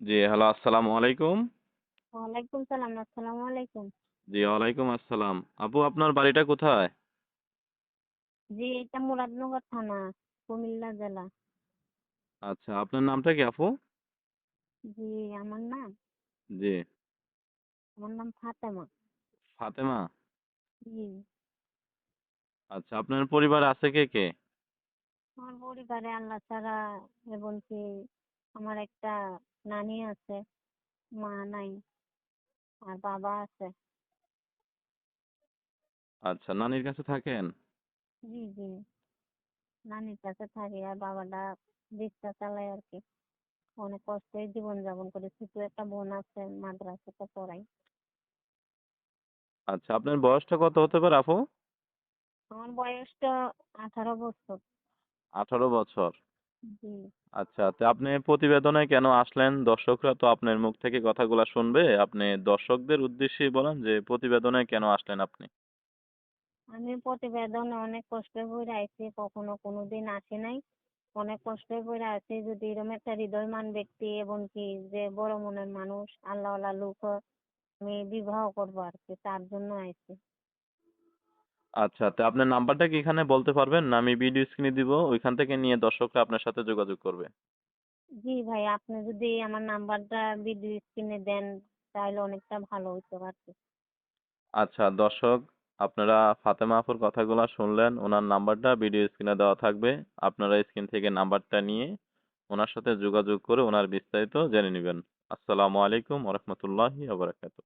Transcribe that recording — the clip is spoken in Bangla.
জি, হ্যালো আসসালামু আলাইকুম। ওয়ালাইকুম সালাম, আসসালামু আলাইকুম। জি, ওয়ালাইকুম আসসালাম। আপু আপনার বাড়িটা কোথায়? জি, এটা মুরাদনগর থানা, কুমিল্লা জেলা। আচ্ছা, আপনার নামটা কি আপু? জি, আমার নাম? জি। আমার নাম ফাতেমা। ফাতেমা? জি। আচ্ছা, আপনার পরিবারে আছে কে, কে? আমার পরিবারে আল্লাহ ছাড়া এমনকি আমার একটা নানি আছে, মা নাই। আর বাবা আছে। আচ্ছা, নানির কাছে থাকেন? জি, জি। নানির কাছে থাকি আর বাবাটা রিক্সা চালায় আরকি। অনেক কষ্টেই জীবনযাপন করি। ছোট একটা বোন আছে, মাদ্রাসাতে পড়াই। আচ্ছা, আপনার বয়সটা কত হতে পারে আপু? আমার বয়সটা ১৮ বছর। ১৮ বছর। জি। আচ্ছা, তো আপনি প্রতিবেদনে কেন আসলেন? দর্শকরা তো আপনার মুখ থেকে কথাগুলা শুনবে। আপনি দর্শকদের উদ্দেশ্যেই বলেন যে প্রতিবেদনে কেন আসলেন আপনি? আমি প্রতিবেদনে অনেক কষ্টে কইরা আইছি। কখনো কোনোদিন আসি নাই। অনেক কষ্টে কইরা আছি যদি এরকম একটা হৃদয়বান ব্যক্তি এবং কি যে বড় মনের মানুষ, আল্লাহওয়ালা লোক আমি বিবাহ করব আর কি তার জন্য আইছি। আচ্ছা, তো আপনার নাম্বারটা কি এখানে বলতে পারবেন? না আমি ভিডিও স্ক্রিনে দিব, ওইখান থেকে নিয়ে দর্শকরা আপনার সাথে যোগাযোগ করবে। জি ভাই, আপনি যদি আমার নাম্বারটা ভিডিও স্ক্রিনে দেন তাহলে অনেকটা ভালো হইতো আরকি। আচ্ছা, দর্শক আপনারা ফাতেমা আপুর কথাগুলা শুনলেন। ওনার নাম্বারটা ভিডিও স্ক্রিনে দেওয়া থাকবে। আপনারা স্ক্রিন থেকে নাম্বারটা নিয়ে ওনার সাথে যোগাযোগ করে ওনার বিস্তারিত জেনে নেবেন আসসালামু আলাইকুম ওয়া রাহমাতুল্লাহি ওয়া বারাকাতুহু।